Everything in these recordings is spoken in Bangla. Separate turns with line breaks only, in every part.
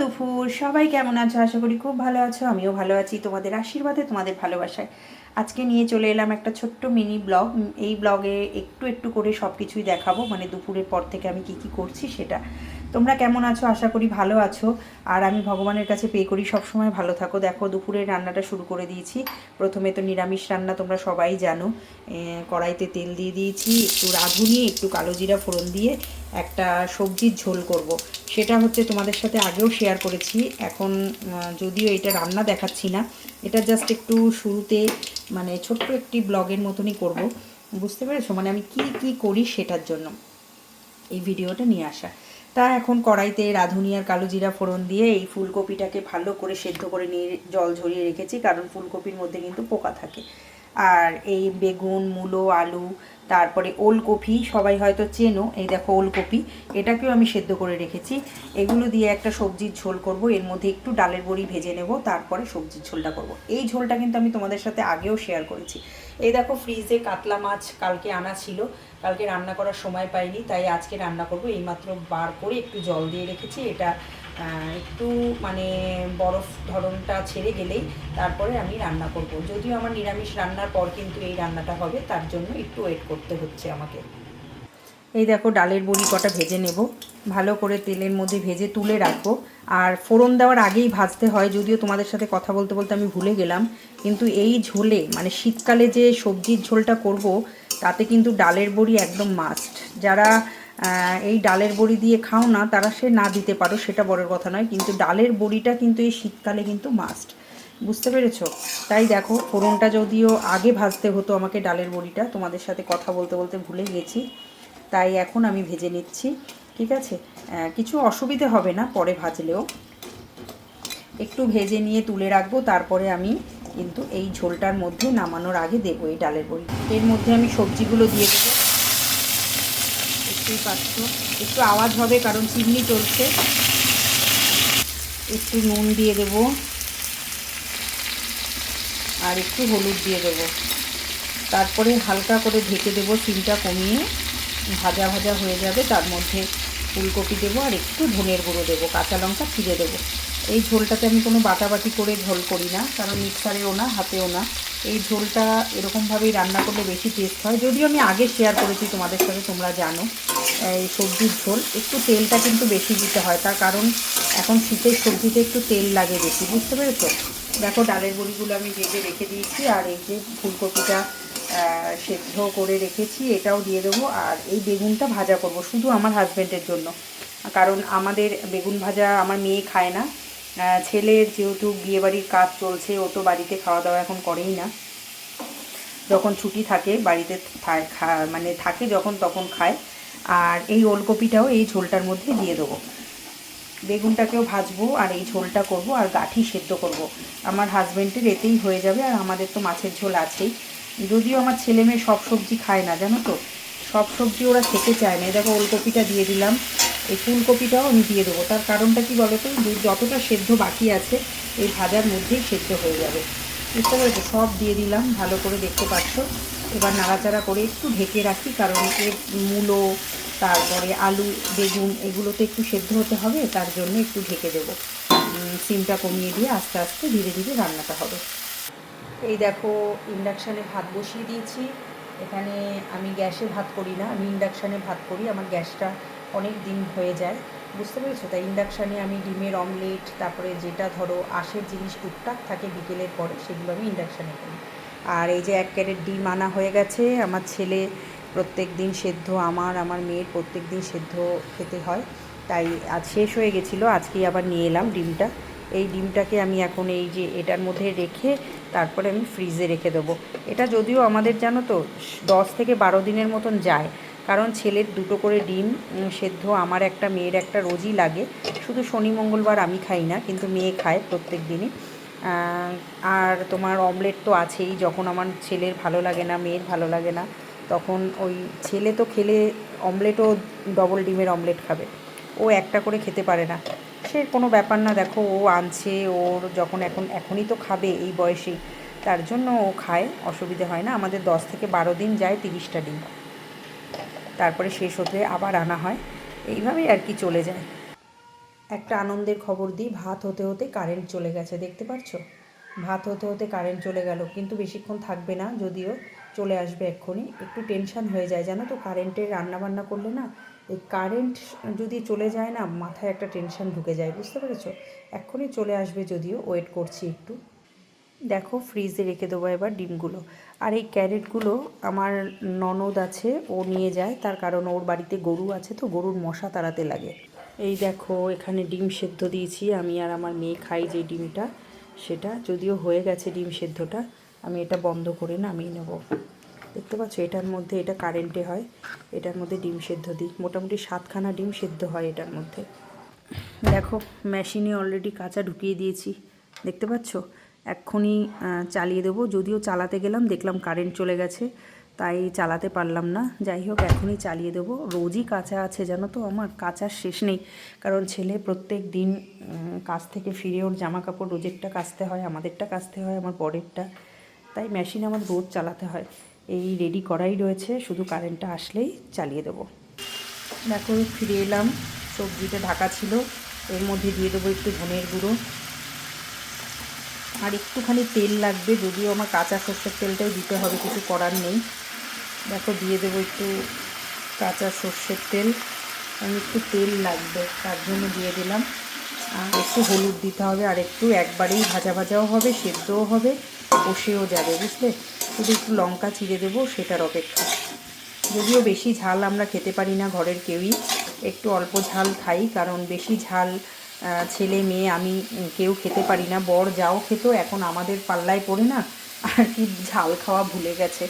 দুপুর। সবাই কেমন আছো? আশা করি খুব ভালো আছো। আমিও ভালো আছি। তোমাদের আশীর্বাদে, তোমাদের ভালোবাসায়। আজকে নিয়ে চলে এলাম একটা ছোট্ট মিনি ব্লগ। এই ব্লগে একটু একটু করে সব কিছুই দেখাবো। মানে দুপুরের পর থেকে আমি কি কি করছি সেটা। তোমরা কেমন আছো? আশা করি ভালো আছো। আর আমি ভগবানের কাছে পে করি, সবসময় ভালো থাকো। দেখো, দুপুরের রান্নাটা শুরু করে দিয়েছি। প্রথমে তো নিরামিষ রান্না তোমরা সবাই জানো। কড়াইতে তেল দিয়ে দিয়েছি, একটু রাঁধুনি, একটু কালো জিরা ফোড়ন দিয়ে একটা সবজির ঝোল করব। সেটা হচ্ছে তোমাদের সাথে আগেও শেয়ার করেছি। এখন যদিও এটা রান্না দেখাচ্ছি না এটা জাস্ট একটু শুরুতে মানে ছোট্ট একটি ব্লগের মতনই করব। বুঝতে পেরেছ? মানে আমি কি কি করি সেটার জন্য এই ভিডিওটা নিয়ে আসা। তা এখন কড়াইতে রাঁধুনি আর কালো জিরা ফোড়ন দিয়ে এই ফুলকপিটাকে ভালো করে সেদ্ধ করে নিয়ে জল ঝরিয়ে রেখেছি, কারণ ফুলকপির মধ্যে কিন্তু পোকা থাকে। আর এই বেগুন, মূলো, আলু, তারপরে ওলকপি সবাই হয়তো চেনো। এই দেখো ওলকপি, এটাকেও আমি সেদ্ধ করে রেখেছি। এগুলো দিয়ে একটা সবজির ঝোল করব। এর মধ্যে একটু ডালের বড়ি ভেজে নেব, তারপরে সবজির ঝোলটা করব। এই ঝোলটা কিন্তু আমি তোমাদের সাথে আগেও শেয়ার করেছি। এই দেখো ফ্রিজে কাতলা মাছ কালকে আনা ছিল। কালকে রান্না করার সময় পাইনি, তাই আজকে রান্না করব। এইমাত্র বার করে একটু জল দিয়ে রেখেছি। এটা একটু মানে বরফ ধরনটা ছেড়ে গেলেই তারপরে আমি রান্না করব। যদিও আমার নিরামিষ রান্নার পর কিন্তু এই রান্নাটা হবে, তার জন্য একটু ওয়েট করতে হচ্ছে আমাকে। এই দেখো, ডালের বড়ি কটা ভেজে নেব। ভালো করে তেলের মধ্যে ভেজে তুলে রাখব। আর ফোড়ন দেওয়ার আগেই ভাজতে হয়, যদিও তোমাদের সাথে কথা বলতে বলতে আমি ভুলে গেলাম। কিন্তু এই ঝোলে মানে শীতকালে যে সবজির ঝোলটা করব, তাতে কিন্তু ডালের বড়ি একদম মাস্ট যারা এই ডালের বড়ি দিয়ে খাও না, তারা সে না দিতে পারো, সেটা বড়ের কথা নয়, কিন্তু ডালের বড়িটা কিন্তু এই শীতকালে কিন্তু মাস্ট বুঝতে পেরেছ? তাই দেখো, ফোড়নটা যদিও আগে ভাজতে হতো আমাকে ডালের বড়িটা, তোমাদের সাথে কথা বলতে বলতে ভুলে গেছি, তাই এখন আমি ভেজে নিচ্ছি, ঠিক আছে? কিছু অসুবিধে হবে না, পরে ভাজলেও। একটু ভেজে নিয়ে তুলে রাখব, তারপরে আমি কিন্তু এই ঝোলটার মধ্যে নামানোর আগে দেবো এই ডালের বড়ি। এর মধ্যে আমি সবজিগুলো দিয়ে দেবো। দেখতেই পারছ একটু আওয়াজ হবে কারণ চিমনি চলছে। একটু নুন দিয়ে দেব। আর একটু হলুদ দিয়ে দেব। তারপরে হালকা করে ঢেকে দেব চিমটা কমিয়ে। ভাজা ভাজা হয়ে যাবে, তার মধ্যে ফুলকপি দেবো আর একটু ধনের গুঁড়ো দেবো, কাঁচা লঙ্কা ছিঁড়ে দেবো। এই ঝোলটাতে আমি কোনো বাটাবাটি করে ঝোল করি না, কারণ মিক্সারেও না, হাতেও না। এই ঝোলটা এরকমভাবেই রান্না করলে বেশি টেস্ট হয়। যদিও আমি আগে শেয়ার করেছি তোমাদের সাথে, তোমরা জানো, এই সবজির ঝোল। একটু তেলটা কিন্তু বেশি দিতে হয়, তার কারণ এখন শীতের সবজিতে একটু তেল লাগে বেশি, বুঝতে পেরেছ? দেখো, ডালের বড়িগুলো আমি ভেজে রেখে দিয়েছি, আর এই যে ফুলকপিটা সেদ্ধ করে রেখেছি, এটাও দিয়ে দেবো। আর এই বেগুনটা ভাজা করব, শুধু আমার হাজব্যান্ডের জন্য। কারণ আমাদের বেগুন ভাজা আমার মেয়ে খায় না ছেলের যেহেতু বিয়েবাড়ির কাজ চলছে, ও তো বাড়িতে খাওয়া দাওয়া এখন করেই না। যখন ছুটি থাকে, বাড়িতে মানে থাকে যখন তখন খায়। আর এই ওলকপিটাও এই ঝোলটার মধ্যে দিয়ে দেবো। বেগুনটাকেও ভাজবো আর এই ঝোলটা করব আর গাঠি সেদ্ধ করব। আমার হাজব্যান্ডের এতেই হয়ে যাবে আর আমাদের তো মাছের ঝোল আছেই। যদিও আমার ছেলে মেয়ে সব সবজি খায় না, জানো তো? সব সবজি ওরা খেতে চায় না। দেখো ওলকপিটা দিয়ে দিলাম। এই ফুলকপিটাও আমি দিয়ে দেবো। তার কারণটা কি বলো তো যতটা সেদ্ধ বাকি আছে, এই ভাজার মধ্যেই সেদ্ধ হয়ে যাবে। বুঝতে পেরেছ? সব দিয়ে দিলাম, ভালো করে দেখতে পাচ্ছ। এবার নাড়াচাড়া করে একটু ঢেকে রাখি, কারণ এর মূলো, তারপরে আলু, বেগুন, এগুলোতে একটু সেদ্ধ হতে হবে, তার জন্য একটু ঢেকে দেবো। সিমটা কমিয়ে দিয়ে আস্তে আস্তে ধীরে ধীরে রান্নাটা হবে। এই দেখো, ইন্ডাকশানে ভাত বসিয়ে দিয়েছি। এখানে আমি গ্যাসে ভাত করি না, আমি ইন্ডাকশানে ভাত করি। আমার গ্যাসটা অনেক দিন হয়ে যায়, বুঝতে পেরেছ? তাই ইন্ডাকশানে আমি ডিমের অমলেট তারপরে যেটা ধরো আশের জিনিস টুকটাক থাকে বিকেলের পরে, সেগুলো আমি ইন্ডাকশানে করি। আর এই যে এক ক্যারেট ডিম আনা হয়ে গেছে, আমার ছেলে প্রত্যেক দিন সেদ্ধ, আমার আমার মেয়ের প্রত্যেক দিন সেদ্ধ খেতে হয়। তাই আজ শেষ হয়ে গেছিল, আজকেই আবার নিয়ে এলাম ডিমটা। এই ডিমটাকে আমি এখন এই যে এটার মধ্যে রেখে তারপরে আমি ফ্রিজে রেখে দেবো। এটা যদিও আমাদের জানো তো, দশ থেকে বারো দিনের মতন যায় কারণ ছেলের দুটো করে ডিম সেদ্ধ আমার একটা, মেয়ের একটা রোজই লাগে। শুধু শনি, মঙ্গলবার আমি খাই না, কিন্তু মেয়ে খায় প্রত্যেক দিনই। আর তোমার অমলেট তো আছেই, যখন আমার ছেলের ভালো লাগে না, মেয়ের ভালো লাগে না, তখন ওই ছেলে তো খেলে অমলেটও ডবল ডিমের অমলেট খাবে। ও একটা করে খেতে পারে না। সে কোনো ব্যাপার না, দেখো, ও আনছে, ওর যখন এখন, এখনই তো খাবে এই বয়সেই। তার জন্য ও খায়, অসুবিধে হয় না। আমাদের দশ থেকে বারো দিন যায় তিরিশটা ডিম। তারপরে শেষ হতে আবার আনা হয়। এইভাবেই আর কি চলে যায়। একটা আনন্দের খবর দিই, ভাত হতে হতে কারেন্ট চলে গেছে, দেখতে পাচ্ছ ভাত হতে হতে কারেন্ট চলে গেল, কিন্তু বেশিক্ষণ থাকবে না, যদিও চলে আসবে এক্ষুনি। একটু টেনশন হয়ে যায়, জানো তো? কারেন্টের রান্না বান্না করলে না, এই কারেন্ট যদি চলে যায় না, মাথায় একটা টেনশন ঢুকে যায়, বুঝতে পেরেছ? এক্ষুনি চলে আসবে, যদিও ওয়েট করছি একটু। দেখো ফ্রিজে রেখে দেবো এবার ডিমগুলো। আর এই ক্যারেটগুলো আমার ননদ আছে, ও নিয়ে যায়। তার কারণ ওর বাড়িতে গরু আছে তো, গরুর মশা তাড়াতে লাগে। এই দেখো, এখানে ডিম সেদ্ধ দিয়েছি। আমি আর আমার মেয়ে খাই যে ডিমটা, সেটা। যদিও হয়ে গেছে ডিম সেদ্ধটা, আমি এটা বন্ধ করে নামিয়ে নেব। দেখতে পাচ্ছ? এটার মধ্যে এটা কারেন্টে হয়। এটার মধ্যে ডিম সেদ্ধ দিই। মোটামুটি সাতখানা ডিম সেদ্ধ হয় এটার মধ্যে। দেখো মেশিনে অলরেডি কাঁচা ঢুকিয়ে দিয়েছি। দেখতে পাচ্ছ? এক্ষুনি চালিয়ে দেবো। যদিও চালাতে গেলাম, দেখলাম কারেন্ট চলে গেছে, তাই চালাতে পারলাম না। যাই হোক এখনই চালিয়ে দেবো। রোজই কাঁচা আছে, জানো তো আমার, কাচার শেষ নেই। কারণ ছেলে প্রত্যেক দিন কাজ থেকে ফিরে ওর জামা কাপড় রোজেরটা কাচতে হয়, আমাদেরটা কাচতে হয়, আমার পরেরটা তাই মেশিন আমার রোজ চালাতে হয়। এই রেডি করাই রয়েছে, শুধু কারেন্টটা আসলেই চালিয়ে দেবো। দেখো, ফিরে এলাম। সবজিটা ঢাকা ছিল, এর মধ্যে দিয়ে দেবো একটু ধনের গুঁড়ো। আর একটুখানি তেল লাগবে, যদিও আমার কাঁচা সর্ষের তেলটাই দিতে হবে, কিছু করার নেই। দেখো, দিয়ে দেবো একটু কাঁচা সর্ষের তেল। আমি একটু তেল লাগবে, তার জন্য দিয়ে দিলাম। আর একটু হলুদ দিতে হবে, আর একটু একবারেই ভাজা ভাজাও হবে, সেদ্ধও হবে, কষেও যাবে, বুঝলে? শুধু একটু লঙ্কা চিড়ে দেবো, সেটার অপেক্ষা। যদিও বেশি ঝাল আমরা খেতে পারি না, ঘরের কেউই। একটু অল্প ঝাল খাই, কারণ বেশি ঝাল ছেলে মেয়ে, আমি কেউ খেতে পারি না, বর যাও খেত, এখন আমাদের পাল্লায় পড়ে না, আর কি ঝাল খাওয়া ভুলে গেছে।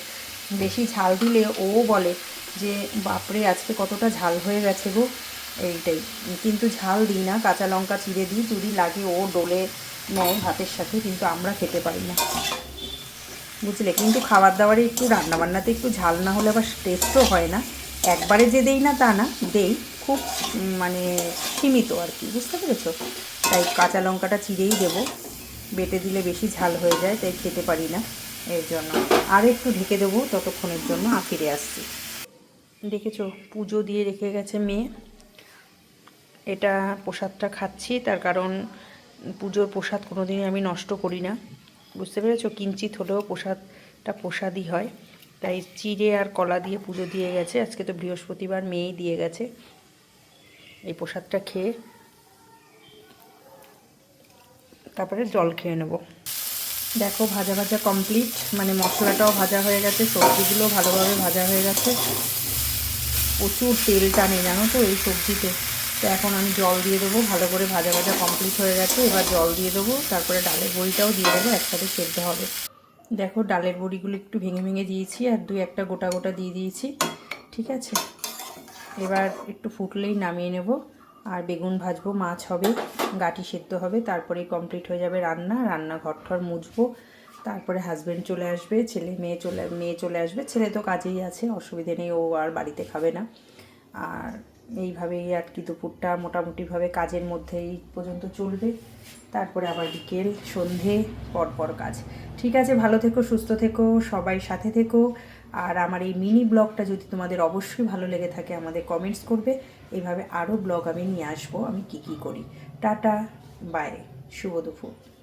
বেশি ঝাল দিলে ও বলে যে, বাপরে, আজকে কতটা ঝাল হয়ে গেছে গো। এইটাই। কিন্তু ঝাল দিই না, কাঁচা লঙ্কা চিড়ে দিই, যদি লাগে ও ডোলে নেয় ভাতের সাথে, কিন্তু আমরা খেতে পারি না। বুঝলে? কিন্তু খাবার দাবারে একটু রান্নাবান্নাতে একটু ঝাল না হলে আবার টেস্টও হয় না। একবারে যে দেই না তা না, দেই। খুব মানে সীমিত আর কি, বুঝতে পেরেছ? তাই কাঁচা লঙ্কাটা চিড়েই দেবো। বেটে দিলে বেশি ঝাল হয়ে যায়, তাই খেতে পারি না এর জন্য। আর একটু ঢেকে দেবো ততক্ষণের জন্য ফিরে আসছি। দেখেছ, পুজো দিয়ে রেখে গেছে মেয়ে। এটা প্রসাদটা খাচ্ছি, তার কারণ পুজোর প্রসাদ কোনোদিনই আমি নষ্ট করি না। বুঝতে পেরেছ? কিঞ্চিত হলেও প্রসাদটা প্রসাদই হয়। তাই চিড়ে আর কলা দিয়ে পুজো দিয়ে গেছে। আজকে তো বৃহস্পতিবার, মেয়েই দিয়ে গেছে। এই প্রসাদটা খেয়ে তারপরে জল খেয়ে নেব। দেখো ভাজা ভাজা কমপ্লিট মানে মশলাটাও ভাজা হয়ে গেছে, সবজিগুলো ভালোভাবে ভাজা হয়ে গেছে। প্রচুর তেল টানে জানো তো, এই সবজিতে। তো এখন আমি জল দিয়ে দেবো, ভালো করে ভাজা ভাজা কমপ্লিট হয়ে গেছে, এবার জল দিয়ে দেবো, তারপরে ডালের বড়িটাও দিয়ে দেবো, একসাথে সেদ্ধ হবে। দেখো, ডালের বড়িগুলো একটু ভেঙে ভেঙে দিয়েছি, আর দুই একটা গোটা গোটা দিয়ে দিয়েছি, ঠিক আছে? এবার একটু ফুটলেই নামিয়ে নেব। আর বেগুন ভাজবো, মাছ হবে, গাটি সেদ্ধ হবে, তারপরে কমপ্লিট হয়ে যাবে রান্না রান্না ঘর ঠর মুছবো। তারপরে হাজব্যান্ড চলে আসবে, ছেলে মেয়ে চলে মেয়ে চলে আসবে। ছেলে তো কাজেই আছে, অসুবিধে নেই, ও আর বাড়িতে খাবে না। আর এইভাবেই আর কি দুপুরটা মোটামুটিভাবে কাজের মধ্যেই পর্যন্ত চলবে। তারপরে আবার বিকেল, সন্ধে, পরপর কাজ। ঠিক আছে, ভালো থেকো, সুস্থ থেকো, সবাই সাথে থেকো। আর আমার এই মিনি ব্লগটা যদি তোমাদের অবশ্যই ভালো লেগে থাকে, আমাদের কমেন্টস করবে। এইভাবে আরও ব্লগ আমি নিয়ে আসব, আমি কি কি করি। টাটা বাই শুভ দুপুর।